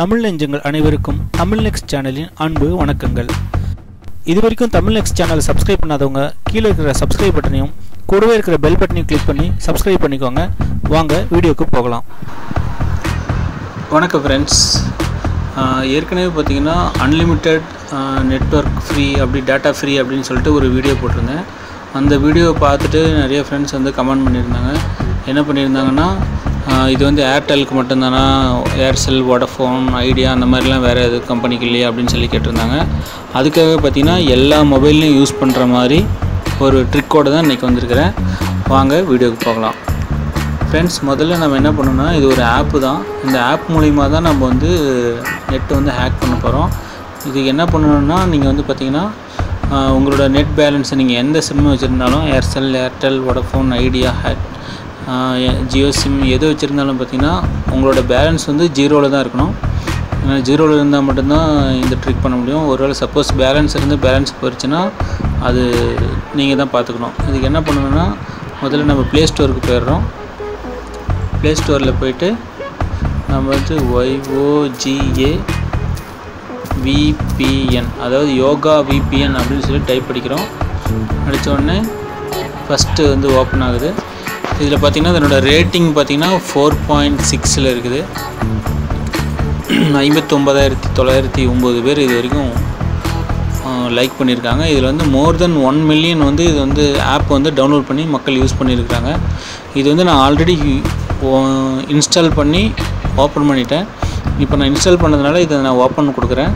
தமிழ் நெஞ்சங்கள் அனைவருக்கும் தமிழ் நெக்ஸ்ட் சேனலின் அன்பு வணக்கங்கள். இது வரைக்கும் தமிழ் நெக்ஸ்ட் சேனலை சப்ஸ்கிரைப் பண்ணாதவங்க கீழே இருக்கிற சப்ஸ்கிரைப் பட்டனையும் கூடவே இருக்கிற பெல் பட்டனையும் கிளிக் பண்ணி சப்ஸ்கிரைப் பண்ணிக்கோங்க. வாங்க வீடியோக்கு போகலாம். வணக்கம் ஃப்ரெண்ட்ஸ் ஏற்கனவே பார்த்தீங்கன்னா அன்லிமிட்டெட் நெட்ஒர்க் ஃப்ரீ அப்படி டேட்டா ஃப்ரீ அப்படின்னு சொல்லிட்டு ஒரு வீடியோ போட்டிருந்தேன். அந்த வீடியோவை பார்த்துட்டு நிறைய ஃப்ரெண்ட்ஸ் வந்து கமெண்ட் பண்ணியிருந்தாங்க. என்ன பண்ணியிருந்தாங்கன்னா இது வந்து ஏர்டெலுக்கு மட்டும்தானா? ஏர்செல் வோடஃபோன் ஐடியா அந்த மாதிரிலாம் வேறு எது கம்பெனிக்கு இல்லையா அப்படின்னு சொல்லி கேட்டிருந்தாங்க. அதுக்காக பார்த்தீங்கன்னா எல்லா மொபைல்லையும் யூஸ் பண்ணுற மாதிரி ஒரு ட்ரிக்கோடு தான் இன்றைக்கி வந்திருக்கிறேன். வாங்க வீடியோக்கு போகலாம். ஃப்ரெண்ட்ஸ் முதல்ல நம்ம என்ன பண்ணோம்னா இது ஒரு ஆப்பு தான். இந்த ஆப் மூலிமா தான் நம்ம வந்து நெட்டை வந்து ஹேக் பண்ண போகிறோம் இதுக்கு என்ன பண்ணணும்னா நீங்கள் வந்து பார்த்தீங்கன்னா உங்களோட நெட் பேலன்ஸை நீங்கள் எந்த சிம்மு வச்சுருந்தாலும் Aircel Airtel Vodafone Idea hack Jio SIM எது வச்சுருந்தாலும் பார்த்தீங்கன்னா உங்களோட பேலன்ஸ் வந்து ஜீரோவில் தான் இருக்கணும். ஜீரோவில் இருந்தால் மட்டும்தான் இந்த ட்ரிக் பண்ண முடியும். ஒருவேளை சப்போஸ் பேலன்ஸ் இருந்து பேலன்ஸ் போயிடுச்சுன்னா அது நீங்கள் தான் பார்த்துக்கணும். இதுக்கு என்ன பண்ணணும்னா முதல்ல நம்ம ப்ளே ஸ்டோருக்கு போயிடுறோம். ப்ளே ஸ்டோரில் போயிட்டு நம்ம வந்து ஒய்ஓஜிஏ விபிஎன் அதாவது யோகா விபிஎன் அப்படின்னு சொல்லி டைப் படிக்கிறோம் அடித்த உடனே ஃபஸ்ட்டு வந்து ஓப்பன் ஆகுது. இதில் பார்த்தீங்கன்னா இதனோட ரேட்டிங் பார்த்தீங்கன்னா ஃபோர் பாயிண்ட் சிக்ஸில் இருக்குது. ஐம்பத்தொம்பதாயிரத்தி தொள்ளாயிரத்தி ஒம்பது பேர் இது வரைக்கும் லைக் பண்ணியிருக்காங்க. இதில் வந்து மோர் தென் ஒன் மில்லியன் வந்து இது வந்து ஆப் வந்து டவுன்லோட் பண்ணி மக்கள் யூஸ் பண்ணியிருக்காங்க இது வந்து நான் ஆல்ரெடி இன்ஸ்டால் பண்ணி ஓப்பன் பண்ணிட்டேன். இப்போ நான் இன்ஸ்டால் பண்ணதுனால இதை நான் ஓப்பன் கொடுக்குறேன்.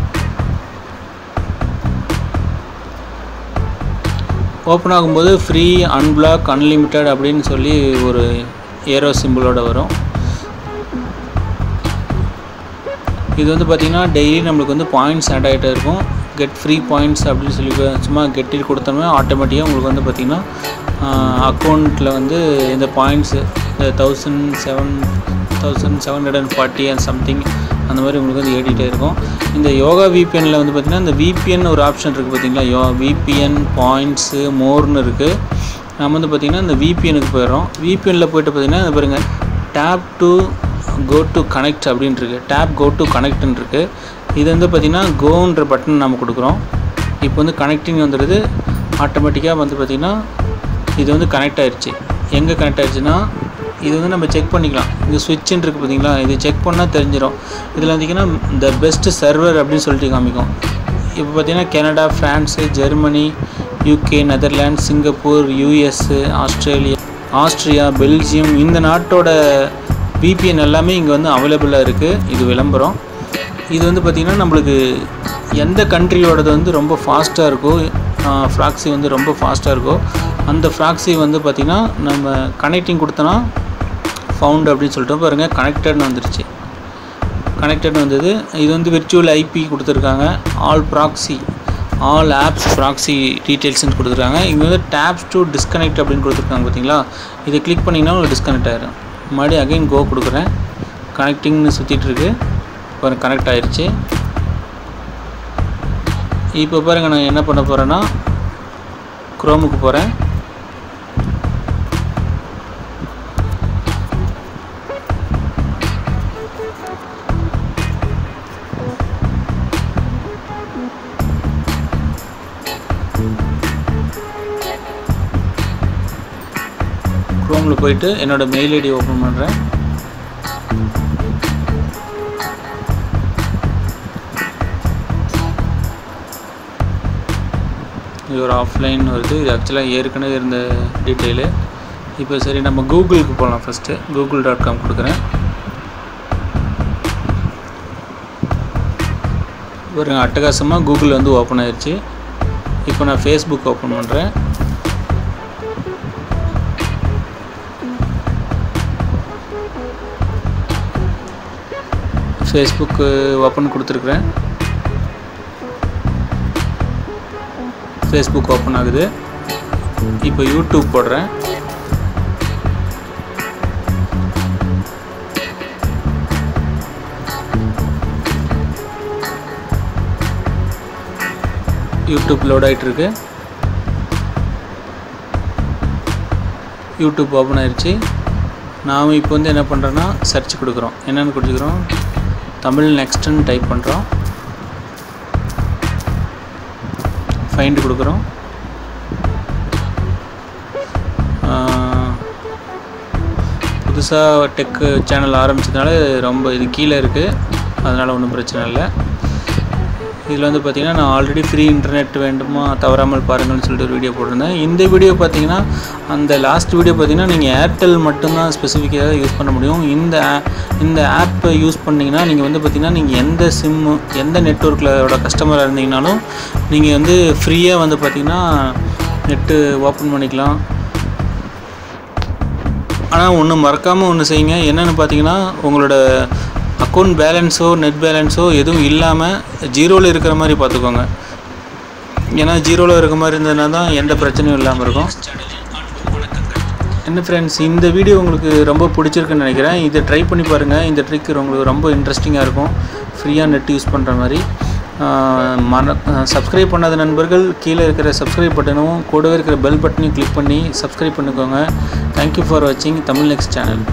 ஓப்பன் ஆகும்போது ஃப்ரீ அன்பிளாக் அன்லிமிட்டெட் அப்படின்னு சொல்லி ஒரு ஏரோ சிம்பிளோட வரும். இது வந்து பார்த்திங்கன்னா டெய்லி நம்மளுக்கு வந்து பாயிண்ட்ஸ் ஆட் ஆகிட்டே இருக்கும். கெட் ஃப்ரீ பாயிண்ட்ஸ் அப்படின்னு சொல்லி சும்மா கெட்டில் கொடுத்தோம்னா ஆட்டோமேட்டிக்காக உங்களுக்கு வந்து பார்த்திங்கன்னா அக்கௌண்ட்டில் வந்து இந்த பாயிண்ட்ஸு இந்த thousand seven thousand seven hundred and forty and something அந்த மாதிரி உங்களுக்கு வந்து ஏறிட்டே இருக்கும். இந்த யோகா விபிஎனில் வந்து பார்த்திங்கன்னா இந்த விபிஎன் ஒரு ஆப்ஷன் இருக்குது பார்த்திங்களா யோ விபிஎன் பாயிண்ட்ஸு மோர்னு இருக்குது நம்ம வந்து பார்த்திங்கன்னா இந்த விபிஎனுக்கு போயிடும் விபிஎனில் போயிட்டு பார்த்திங்கன்னா இந்த பாருங்கள் tap to go to connect அப்படின்ட்டுருக்கு tap go to கனெக்ட்னு இருக்குது இது வந்து பார்த்திங்கன்னா கோன்ற பட்டன் நம்ம கொடுக்குறோம். இப்போ வந்து கனெக்டிங் வந்துடுது. ஆட்டோமேட்டிக்காக வந்து பார்த்திங்கன்னா இது வந்து கனெக்ட் ஆயிடுச்சு எங்கே கனெக்ட் ஆகிடுச்சின்னா இது வந்து நம்ம செக் பண்ணிக்கலாம். இது சுவிட்சுன்னு இருக்குது பார்த்தீங்களா இது செக் பண்ணால் தெரிஞ்சிடும் இதில் வந்தீங்கன்னா த பெஸ்ட் சர்வர் அப்படின்னு சொல்லிட்டு காமிக்கும். இப்போ பார்த்தீங்கன்னா Canada France Germany UK Netherland Singapore US Australia Austria Belgium இந்த நாட்டோட விபிஎன் எல்லாமே இங்கே வந்து அவைலபிளாக இருக்குது இது விளம்பரம். இது வந்து பார்த்திங்கன்னா நம்மளுக்கு எந்த கண்ட்ரியோடது வந்து ரொம்ப ஃபாஸ்ட்டாக இருக்கோ ஃப்ராக்ஸி வந்து ரொம்ப ஃபாஸ்ட்டாக இருக்கோ அந்த ஃப்ராக்ஸி வந்து பார்த்திங்கன்னா நம்ம கனெக்டிங் கொடுத்தோன்னா ஃபவுண்ட் அப்படின்னு சொல்லிட்டு பாருங்கள் கனெக்டட்னு வந்துருச்சு. கனெக்டட் வந்தது. இது வந்து விர்ச்சுவல் ஐபி கொடுத்துருக்காங்க. All proxy all apps proxy டீட்டெயில்ஸ்னு கொடுத்துருக்காங்க. இங்கே வந்து டேப்ஸ் டு டிஸ்கனெக்ட் அப்படின்னு கொடுத்துருக்காங்க பார்த்தீங்களா இதை கிளிக் பண்ணிங்கன்னா உங்களுக்கு டிஸ்கனெக்ட் ஆயிரும். மறுபடியும் அகைன் கோ கொடுக்குறேன். கனெக்டிங்னு சுற்றிட்டு இருக்கு. பாருங்க கனெக்ட் ஆயிடுச்சு இப்போ பாருங்கள் நான் என்ன பண்ண போகிறேன்னா குரோமுக்கு போகிறேன் க்ரோமில் போயிட்டு என்னோடய மெயில் ஐடி ஓப்பன் பண்ணுறேன் இது ஒரு ஆஃப்லைன் வருது. இது ஆக்சுவலாக ஏற்கனவே இருந்த டீட்டெயிலு இப்போ சரி நம்ம கூகுளுக்கு போகலாம் ஃபஸ்ட்டு கூகுள் டாட் காம் கொடுக்குறேன். ஒரு அட்டகாசமாக கூகுள் வந்து ஓப்பன் ஆயிடுச்சு இப்போ நான் ஃபேஸ்புக் ஓப்பன் பண்ணுறேன் ஃபேஸ்புக்கு ஓப்பன் கொடுத்துருக்குறேன். ஃபேஸ்புக் ஓப்பன் ஆகுது. இப்போ யூடியூப் போடுறேன். யூடியூப் லோட் ஆகிட்டுருக்கு யூடியூப் ஓப்பன் ஆயிடுச்சு நாம் இப்போ வந்து என்ன பண்ணுறோன்னா சர்ச் கொடுக்குறோம். என்னென்னு கொடுத்துக்கிறோம் தமிழ் நெக்ஸ்ட்டுன்னு டைப் பண்ணுறோம் ஃபைண்ட் கொடுக்குறோம். புதுசாக டெக்கு சேனல் ஆரம்பிச்சதுனால ரொம்ப இது கீழே இருக்குது அதனால் ஒன்றும் பிரச்சனை இல்லை. இதில் வந்து பார்த்திங்கன்னா நான் ஆல்ரெடி ஃப்ரீ இன்டர்நெட் வேண்டுமா தவறாமல் பாருங்கள்னு சொல்லிட்டு ஒரு வீடியோ போட்டிருந்தேன். இந்த வீடியோ பார்த்தீங்கன்னா அந்த லாஸ்ட் வீடியோ பார்த்தீங்கன்னா நீங்கள் ஏர்டெல் மட்டும்தான் ஸ்பெசிஃபிக்காக யூஸ் பண்ண முடியும். இந்த இந்த ஆப்பை யூஸ் பண்ணிங்கன்னா நீங்கள் வந்து பார்த்திங்கன்னா நீங்கள் எந்த சிம்மு எந்த நெட்ஒர்க்கில் கஸ்டமராக இருந்தீங்கனாலும் நீங்கள் வந்து ஃப்ரீயாக வந்து பார்த்திங்கன்னா நெட்டு ஓப்பன் பண்ணிக்கலாம். ஆனால் ஒன்று மறக்காமல் ஒன்று செய்யுங்க. என்னென்னு பார்த்தீங்கன்னா உங்களோட அக்கௌண்ட் பேலன்ஸோ நெட் பேலன்ஸோ எதுவும் இல்லாமல் ஜீரோவில் இருக்கிற மாதிரி பார்த்துக்கோங்க. ஏன்னா ஜீரோவில் இருக்க மாதிரி இருந்ததுனா தான் எந்த பிரச்சனையும் இல்லாமல் இருக்கும். என்ன ஃப்ரெண்ட்ஸ் இந்த வீடியோ உங்களுக்கு ரொம்ப பிடிச்சிருக்குன்னு நினைக்கிறேன். இதை ட்ரை பண்ணி பாருங்கள் இந்த ட்ரிக் உங்களுக்கு ரொம்ப இன்ட்ரெஸ்டிங்காக இருக்கும். ஃப்ரீயாக நெட் யூஸ் பண்ணுற மாதிரி. மன சப்ஸ்கிரைப் பண்ணாத நண்பர்கள் கீழே இருக்கிற சப்ஸ்கிரைப் பட்டனும் கூடவே இருக்கிற பெல் பட்டனையும் கிளிக் பண்ணி சப்ஸ்கிரைப் பண்ணிக்கோங்க. தேங்க்யூ ஃபார் வாட்சிங் தமிழ் நெக்ஸ்ட் சேனல்